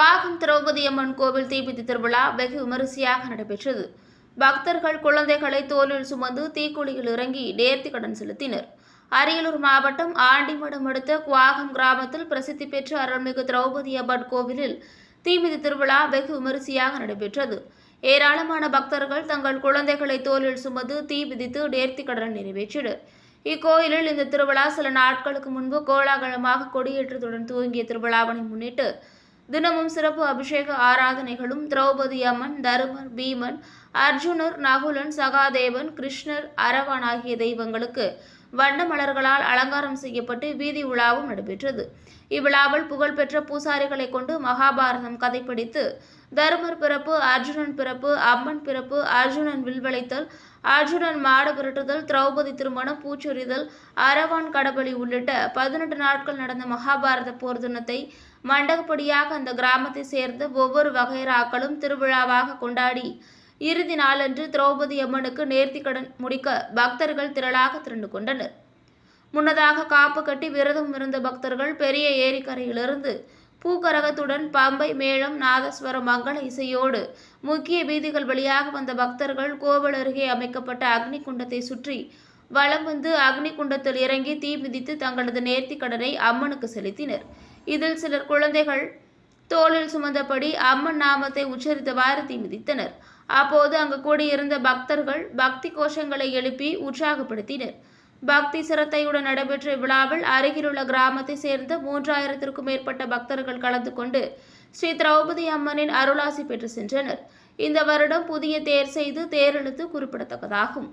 கவாகம் திரௌபதி அம்மன் கோவில் தீபிதி திருவிழா வெகு விமரிசையாக நடைபெற்றது. பக்தர்கள் குழந்தைகளை தோலில் சுமந்து தீக்குழியில் இறங்கி நேர்த்தி கடன் செலுத்தினர். அரியலூர் மாவட்டம் ஆண்டிமடம் அடுத்த குவாகம் கிராமத்தில் பிரசித்தி பெற்ற அருள்மிகு திரௌபதி அம்மன் கோவிலில் தீமிதி திருவிழா வெகு விமரிசையாக நடைபெற்றது. ஏராளமான பக்தர்கள் தங்கள் குழந்தைகளை தோலில் சுமந்து தீ மிதித்து நேர்த்தி கடன் நிறைவேற்றினர். இக்கோயிலில் இந்த திருவிழா சில நாட்களுக்கு முன்பு கோலாகலமாக கொடியேற்றத்துடன் துவங்கிய திருவிழாவினை முன்னிட்டு தினமும் சிறப்பு அபிஷேக ஆராதனைகளும் திரௌபதி அம்மன் தருமர் பீமன் அர்ஜுனர் நகுலன் சகாதேவன் கிருஷ்ணர் அரவன் ஆகிய தெய்வங்களுக்கு வண்ண மலர்களால் அலங்காரம் செய்யப்பட்டு வீதி உலாவும் நடைபெற்றது. இவ்விழாவில் புகழ்பெற்ற பூசாரிகளை கொண்டு மகாபாரதம் கதை படித்து தருமர் பிறப்பு அர்ஜுனன் பிறப்பு அம்மன் பிறப்பு அர்ஜுனன் வில்வளைத்தல் அர்ஜுனன் மாடு புரட்டுதல் திரௌபதி திருமணம் பூச்சொரிதல் அரவான் கடபலி உள்ளிட்ட பதினெட்டு நாட்கள் நடந்த மகாபாரத போர் தினத்தை மண்டகப்படியாக அந்த கிராமத்தை சேர்ந்த ஒவ்வொரு வகைராக்களும் திருவிழாவாக கொண்டாடி இறுதி நாளன்று திரௌபதி அம்மனுக்கு நேர்த்திக்கடன் முடிக்க பக்தர்கள் திரளாக திரண்டு கொண்டனர். முன்னதாக காப்பு கட்டி விரதம் இருந்த பக்தர்கள் பெரிய ஏரிக்கரையிலிருந்து பூக்கரகத்துடன் பம்பை மேளம் நாதஸ்வரம் மங்கள இசையோடு முக்கிய வீதிகள் வழியாக வந்த பக்தர்கள் கோவில் அருகே அமைக்கப்பட்ட அக்னி குண்டத்தை சுற்றி வலம் வந்து அக்னி குண்டத்தில் இறங்கி தீ மிதித்து தங்களது நேர்த்தி கடனை அம்மனுக்கு செலுத்தினர். இதில் சிலர் குழந்தைகள் தோளில் சுமந்தபடி அம்மன் நாமத்தை உச்சரித்தவாறு தீ மிதித்தனர். அப்போது அங்கு கூடியிருந்த பக்தர்கள் பக்தி கோஷங்களை எழுப்பி உற்சாகப்படுத்தினர். பக்தி சிரத்தையுடன் நடைபெற்ற இவ்விழாவில் அருகிலுள்ள கிராமத்தை சேர்ந்த மூன்றாயிரத்திற்கும் மேற்பட்ட பக்தர்கள் கலந்து கொண்டு ஸ்ரீ திரௌபதி அம்மனின் அருளாசி பெற்று சென்றனர். இந்த வருடம் புதிய தேர் செய்து தேரெழுத்து குறிப்பிடத்தக்கதாகும்.